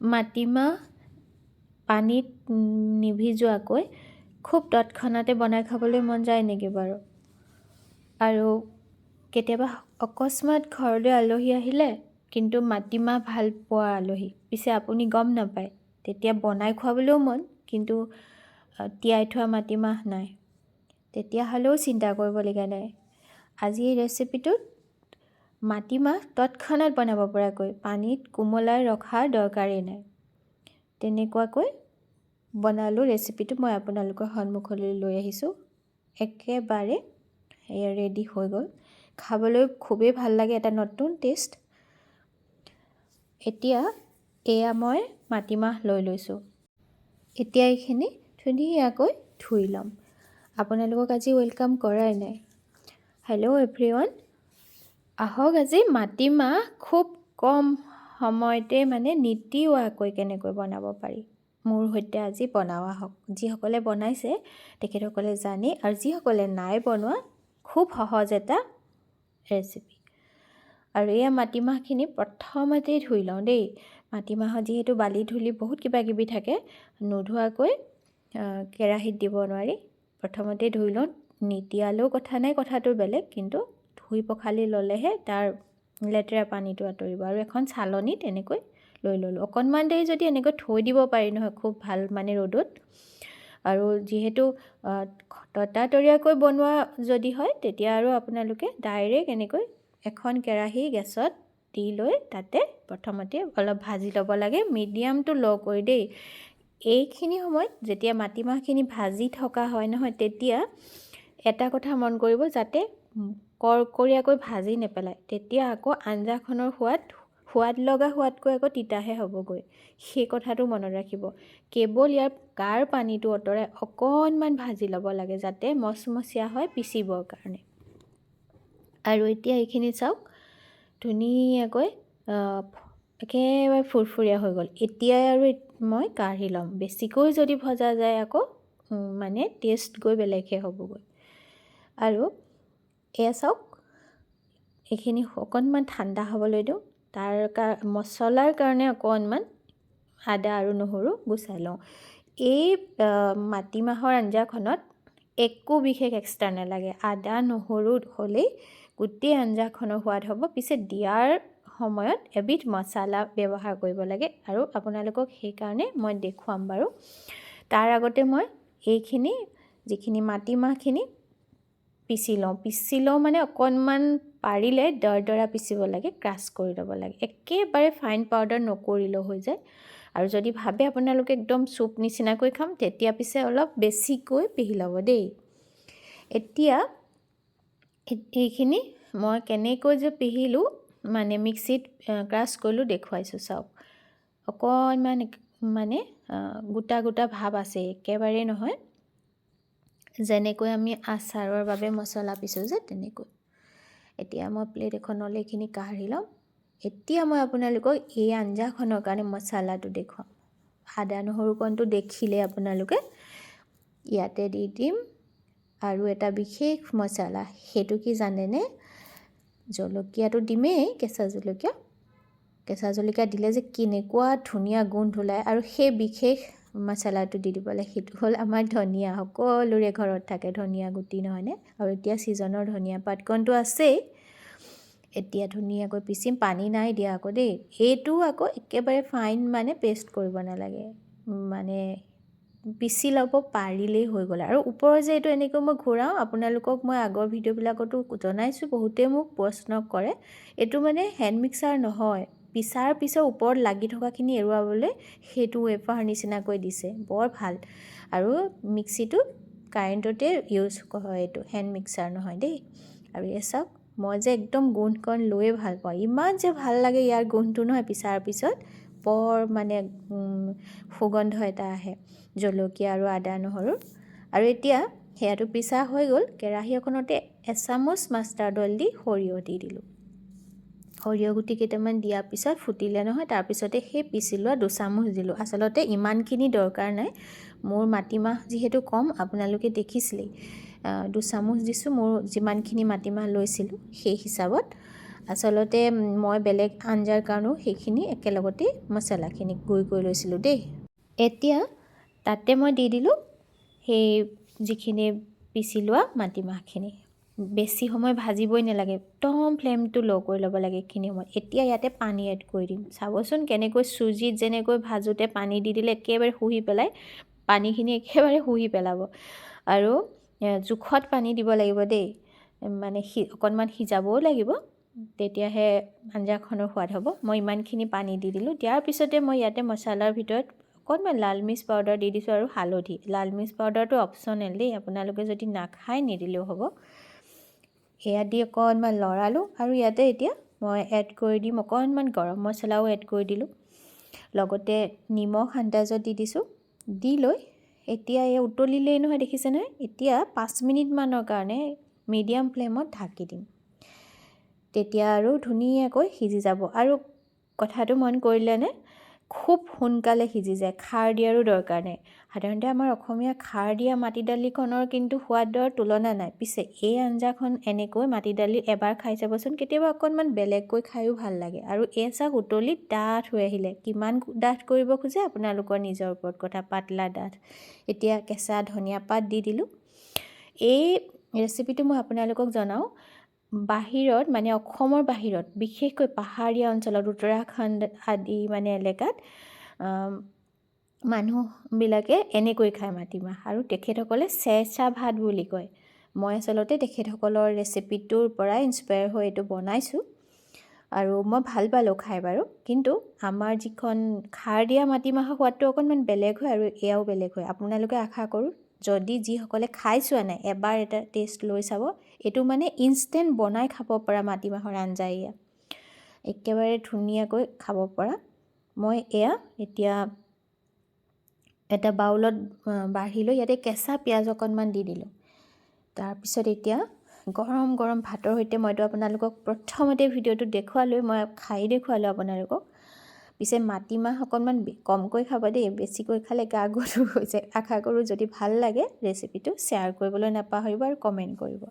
মাটিমাহ পানীত নিভিজোৱাকৈ খুব তৎক্ষণাতে বনাই খাবলৈ মন যায় নেকি বাৰু? আৰু কেতিয়াবা অকস্মাত ঘৰলৈ আলহী আহিলে কিন্তু মাটিমাহ ভাল পোৱা আলহী পিছে আপুনি গম নাপায়। তেতিয়া বনাই খুৱাবলৈও মন কিন্তু তিয়াই থোৱা মাটিমাহ নাই। তেতিয়াহ'লেও চিন্তা কৰিবলগীয়া নাই। আজি এই ৰেচিপিটোত মাটিমাহ তৎক্ষণাত বনাব পৰাকৈ পানীত কোমলাই ৰখাৰ দৰকাৰেই নাই। তেনেকুৱাকৈ বনালোঁ ৰেচিপিটো মই আপোনালোকৰ সন্মুখলৈ লৈ আহিছোঁ। একেবাৰে এয়া ৰেডি হৈ গ'ল। খাবলৈ খুবেই ভাল লাগে এটা নতুন টেষ্ট এতিয়া এয়া মই মাটিমাহ লৈ লৈছোঁ। এতিয়া এইখিনি ধুনীয়াকৈ ধুই ল'ম। আপোনালোকক আজি ৱেলকাম কৰাই নাই। হেল্ল' এভৰিৱান আহক আজি মাটিমাহ খুব কম সময়তে মানে নিতিওৱাকৈ কেনেকৈ বনাব পাৰি। মোৰ সৈতে আজি বনাওঁ আহক যিসকলে বনাইছে তেখেতসকলে জানে আৰু যিসকলে নাই বনোৱা খুব সহজ এটা ৰেচিপি আৰু এয়া মাটিমাহখিনি প্ৰথমতেই ধুই লওঁ দেই। মাটিমাহত যিহেতু বালি ধূলি বহুত কিবা কিবি থাকে নোধোৱাকৈ কেৰাহীত দিব নোৱাৰি। প্ৰথমতে ধুই লওঁ। নিতিয়ালেও কথা নাই কথাটো বেলেগ কিন্তু ধুই পখালি ল'লেহে তাৰ লেতেৰা পানীটো আঁতৰিব আৰু এখন চালনীত এনেকৈ লৈ ল'লোঁ। অকণমান দেৰি যদি এনেকৈ থৈ দিব পাৰি নহয় খুব ভাল মানে ৰ'দত। আৰু যিহেতু ততাতৈয়াকৈ বনোৱা যদি হয় তেতিয়া আৰু আপোনালোকে ডাইৰেক্ট এনেকৈ এখন কেৰাহী গেছত দি লৈ তাতে প্ৰথমতে অলপ ভাজি ল'ব লাগে মিডিয়াম টু ল' কৰি দেই। এইখিনি সময়ত যেতিয়া মাটিমাহখিনি ভাজি থকা হয় নহয় তেতিয়া এটা কথা মন কৰিব যাতে কৰকৰীয়াকৈ ভাজি নেপেলায় তেতিয়া আকৌ আঞ্জাখনৰ সোৱাদ সোৱাদ লগা সোৱাদকৈ আকৌ তিতাহে হ'বগৈ। সেই কথাটো মনত ৰাখিব। কেৱল ইয়াৰ গাৰ পানীটো আঁতৰাই অকণমান ভাজি ল'ব লাগে যাতে মচমচীয়া হয় পিচিবৰ কাৰণে। আৰু এতিয়া এইখিনি চাওক। ধুনীয়াকৈ একেবাৰে ফুৰফুৰীয়া হৈ গ'ল। এতিয়াই আৰু মই কাঢ়ি ল'ম। বেছিকৈ যদি ভজা যায় আকৌ মানে টেষ্ট গৈ বেলেগহে হ'বগৈ। আৰু এয়া চাওক। এইখিনি অকণমান ঠাণ্ডা হ'বলৈ দিওঁ। তাৰ কাৰ মছলাৰ কাৰণে অকণমান আদা আৰু নহৰু গুচাই লওঁ। এই মাটিমাহৰ আঞ্জাখনত একো বিশেষ এক্সট্ৰা নালাগে। আদা নহৰু হ'লেই গোটেই আঞ্জাখনৰ সোৱাদ হ'ব। পিছে দিয়াৰ সময়ত এবিধ মছলা ব্যৱহাৰ কৰিব লাগে আৰু আপোনালোকক সেইকাৰণে মই দেখুৱাম বাৰু। তাৰ আগতে মই এইখিনি যিখিনি মাটিমাহখিনি পিচি লওঁ পিচি লওঁ মানে অকণমান পাৰিলে দৰদৰা পিচিব লাগে ক্ৰাছ কৰি ল'ব লাগে। একেবাৰে ফাইন পাউডাৰ নকৰিলেও হৈ যায়। আৰু যদি ভাবে আপোনালোকে একদম চুপ নিচিনাকৈ খাম তেতিয়া পিছে অলপ বেছিকৈ পিহি ল'ব দেই। এতিয়া এইখিনি মই কেনেকৈ যে পিহিলোঁ মানে মিক্সিত ক্ৰাছ কৰিলোঁ দেখুৱাইছোঁ চাওক। অকণমান মানে গোটা গোটা ভাৱ আছে একেবাৰে নহয়। যেনেকৈ আমি আচাৰৰ বাবে মছলা পিছোঁ যে তেনেকৈ। এতিয়া মই প্লেট এখনলৈ এইখিনি কাঢ়ি ল'ম। এতিয়া মই আপোনালোকক এই আঞ্জাখনৰ কাৰণে মছলাটো দেখুৱাম। আদা নহৰুকণটো দেখিলে আপোনালোকে ইয়াতে দি দিম। আৰু এটা বিশেষ মছলা সেইটো কি জানেনে? জলকীয়াটো দিমেই কেঁচা জলকীয়া। কেঁচা জলকীয়া দিলে যে কেনেকুৱা ধুনীয়া গোন্ধ ওলায়। আৰু সেই বিশেষ মছলাটো দি দিব লাগে। সেইটো হ'ল আমাৰ ধনিয়া। সকলোৰে ঘৰত থাকে ধনিয়া গুটি নহয়নে? আৰু এতিয়া ছিজনৰ ধনিয়া পাতকণটো আছেই। এতিয়া ধুনীয়াকৈ পিচিম। পানী নাই দিয়া আকৌ দেই। এইটো আকৌ একেবাৰে ফাইন মানে পেষ্ট কৰিব নালাগে। মানে পিচি ল'ব পাৰিলেই হৈ গ'ল। আৰু ওপৰৰ যে এইটো এনেকৈ মই ঘূৰাওঁ আপোনালোকক মই আগৰ ভিডিঅ'বিলাকতো জনাইছোঁ। বহুতে মোক প্ৰশ্ন কৰে। এইটো মানে হেণ্ড মিক্সাৰ নহয়। পিছাৰ পিছৰ ওপৰত লাগি থকাখিনি এৰুৱাবলৈ সেইটো ৱেফাৰ নিচিনাকৈ দিছে। বৰ ভাল। আৰু মিক্সিটো কাৰেণ্টতে ইউজ হয় এইটো হেণ্ড মিক্সাৰ নহয় দেই। আৰু এই চাওক মই যে একদম গোন্ধকণ লৈয়ে ভাল পাওঁ। ইমান যে ভাল লাগে ইয়াৰ গোন্ধটো নহয় পিছাৰ পিছত বৰ মানে সুগন্ধ এটা আহে জলকীয়া আৰু আদা নহৰু। আৰু এতিয়া সেয়াটো পিছা হৈ গ'ল কেৰাহী এখনতে এচামুচ মাষ্টাৰ্ড অইল দি সৰিয়হ দি দিলোঁ। সৰিয়হ গুটি কেইটামান দিয়াৰ পিছত ফুটিলে নহয় তাৰপিছতে সেই পিচি লোৱা দুচামুচ দিলোঁ। আচলতে ইমানখিনি দৰকাৰ নাই। মোৰ মাটিমাহ যিহেতু কম আপোনালোকে দেখিছিলেই। দুচামুচ দিছোঁ মোৰ যিমানখিনি মাটিমাহ লৈছিলোঁ সেই হিচাপত। আচলতে মই বেলেগ আঞ্জাৰ কাৰণেও সেইখিনি একেলগতেই মছলাখিনি গুড়ি কৰি লৈছিলোঁ দেই। এতিয়া তাতে মই দি দিলোঁ সেই যিখিনি পিচি লোৱা মাটিমাহখিনি। বেছি সময় ভাজিবই নালাগে। একদম ফ্লেমটো ল' কৰি ল'ব লাগে এইখিনি সময়ত। এতিয়া ইয়াতে পানী এড কৰি দিম। চাবচোন কেনেকৈ চুজিত যেনেকৈ ভাজোঁতে পানী দি দিলে একেবাৰে শুহি পেলাই পানীখিনি একেবাৰে শুহি পেলাব। আৰু জোখত পানী দিব লাগিব দেই। মানে সি অকণমান সিজাবও লাগিব। তেতিয়াহে আঞ্জাখনৰ সোৱাদ হ'ব। মই ইমানখিনি পানী দি দিলোঁ। দিয়াৰ পিছতে মই ইয়াতে মছলাৰ ভিতৰত অকণমান লাল মিৰ্চ পাউডাৰ দি দিছোঁ আৰু হালধি। লাল মিৰ্চ পাউডাৰটো অপশ্যনেল দেই। আপোনালোকে যদি নাখায় নিদিলেও হ'ব। সেয়া দি অকণমান লৰালোঁ আৰু ইয়াতে এতিয়া মই এড কৰি দিম অকণমান গৰম মছলাও এড কৰি দিলোঁ। লগতে নিমখ আন্দাজত দি দিছোঁ। দি লৈ এতিয়া এই উতলিলেই নহয় দেখিছে নহয়? এতিয়া পাঁচ মিনিটমানৰ কাৰণে মিডিয়াম ফ্লেমত ঢাকি দিম। তেতিয়া আৰু ধুনীয়াকৈ সিজি যাব। আৰু কথাটো মন কৰিলেনে? খুব সোনকালে সিজি যায় খাৰ দিয়াৰো দৰকাৰ নাই। সাধাৰণতে আমাৰ অসমীয়া খাৰ দিয়া মাটি দালিখনৰ কিন্তু সোৱাদৰ তুলনা নাই। পিছে এই আঞ্জাখন এনেকৈ মাটি দালি এবাৰ খাই চাবচোন কেতিয়াবা অকণমান বেলেগকৈ খায়ো ভাল লাগে। আৰু এই চাওক উতলি ডাঠ হৈ আহিলে কিমান ডাঠ কৰিব খোজে আপোনালোকৰ নিজৰ ওপৰত কথা পাতলা ডাঠ। এতিয়া কেঁচা ধনিয়া পাত দি দিলোঁ। এই ৰেচিপিটো মই আপোনালোকক জনাওঁ। বাহিৰত মানে অসমৰ বাহিৰত বিশেষকৈ পাহাৰীয়া অঞ্চলত উত্তৰাখণ্ড আদি মানে এলেকাত মানুহবিলাকে এনেকৈ খায় মাটিমাহ আৰু তেখেতসকলে চেৰচা ভাত বুলি কয়। মই আচলতে তেখেতসকলৰ ৰেচিপিটোৰ পৰা ইনস্পায়াৰ হৈ এইটো বনাইছোঁ আৰু মই ভাল পালোঁ খাই বাৰু। কিন্তু আমাৰ যিখন খাৰ দিয়া মাটিমাহৰ সোৱাদটো অকণমান বেলেগ হয় আৰু এয়াও বেলেগ হয়। আপোনালোকে আশা কৰোঁ যদি যিসকলে খাই চোৱা নাই এবাৰ এটা টেষ্ট লৈ চাব। এইটো মানে ইনষ্টেণ্ট বনাই খাব পৰা মাটিমাহৰ আঞ্জা এয়া একেবাৰে ধুনীয়াকৈ খাব পৰা। মই এয়া এতিয়া এটা বাউলত বাঢ়ি লৈ ইয়াতে কেঁচা পিঁয়াজ অকণমান দি দিলোঁ। তাৰপিছত এতিয়া গৰম গৰম ভাতৰ সৈতে মইতো আপোনালোকক প্ৰথমতে ভিডিঅ'টো দেখুৱালোৱে মই খাই দেখুৱালোঁ আপোনালোকক। পিছে মাটিমাহ অকণমান কমকৈ খাব দেই বেছিকৈ খালে গা গধুৰ হৈ যায়। আশা কৰোঁ যদি ভাল লাগে ৰেচিপিটো শ্বেয়াৰ কৰিবলৈ নাপাহৰিব আৰু কমেণ্ট কৰিব।